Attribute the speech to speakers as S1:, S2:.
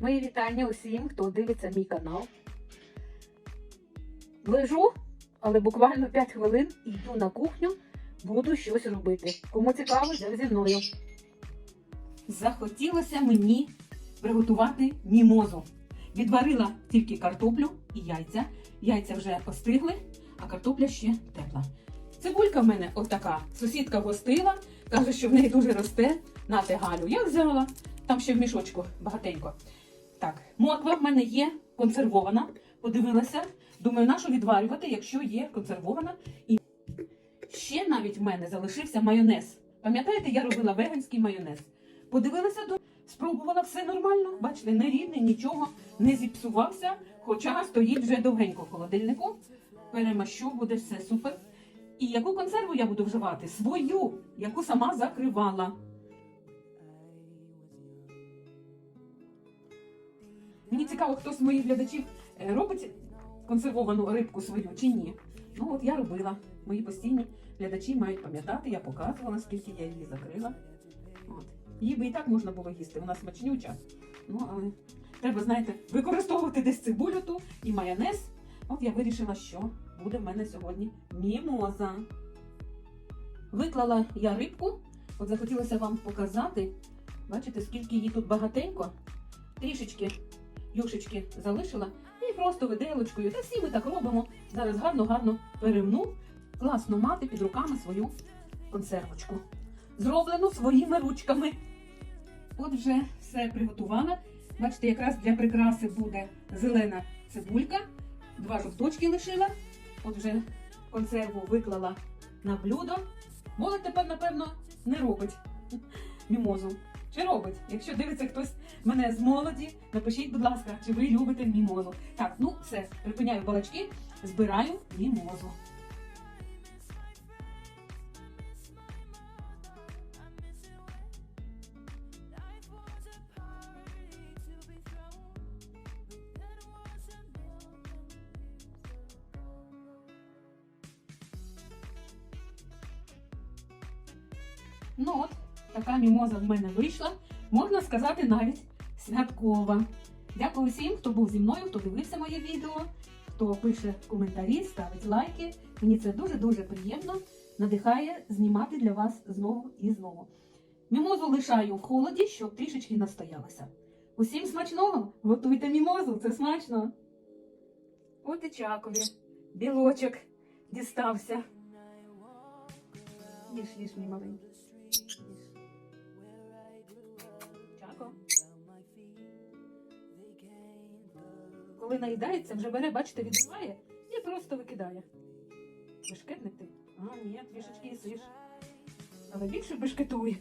S1: Мої вітання усім, хто дивиться мій канал. Лежу, але буквально 5 хвилин йду на кухню, буду щось робити. Кому цікаво, йде зі мною. Захотілося мені приготувати мімозу. Відварила тільки картоплю і яйця. Яйця вже остигли, а картопля ще тепла. Цибулька в мене отака. Сусідка гостила, каже, що в неї дуже росте. Нате Галю. Я взяла, там ще в мішочку багатенько. Так, морква в мене є консервована. Подивилася. Думаю, нащо відварювати, якщо є консервована. І ще навіть в мене залишився майонез. Пам'ятаєте, я робила веганський майонез. Подивилася до спробувала все нормально. Бачите, не рідний, нічого не зіпсувався, хоча стоїть вже довгенько в холодильнику. Перемащу, буде все супер. І яку консерву я буду вживати? Свою, яку сама закривала. Мені цікаво, хто з моїх глядачів е, робить консервовану рибку свою чи ні. Ну от я робила. Мої постійні глядачі мають пам'ятати, я показувала, скільки я її закрила. От. Її би і так можна було їсти, вона смачнюча. Ну, але треба, знаєте, використовувати десь цибулю ту і майонез. От я вирішила, що буде в мене сьогодні мімоза. Виклала я рибку, от захотілося вам показати. Бачите, скільки її тут багатенько. Трішечки юшечки залишила і просто виделочкою. Та всі ми так робимо. Зараз гарно-гарно перемну. Класно мати під руками свою консервочку. Зроблено своїми ручками. От вже все приготувала. Бачите, якраз для прикраси буде зелена цибулька. Два жовточки лишила. От вже консерву виклала на блюдо. Молодь тепер, напевно, не робить мімозу. Чи робить? Якщо дивиться хтось мене з молоді, напишіть, будь ласка, чи ви любите мімозу. Так, ну все, припиняю балачки, збираю мімозу. Ну от, така мімоза в мене вийшла. Можна сказати, навіть святкова. Дякую всім, хто був зі мною, хто дивився моє відео, хто пише коментарі, ставить лайки. Мені це дуже-дуже приємно. Надихає знімати для вас знову і знову. Мімозу лишаю в холоді, щоб трішечки настоялася. Усім смачного! Готуйте мімозу, це смачно! От і чакові. Білочок дістався. Їж, їж, мій маленький. Коли наїдається, вже бере, бачите, відбиває і просто викидає. Бешкетник ти? А, ні, трішечки їсиш. Але більше бешкетує.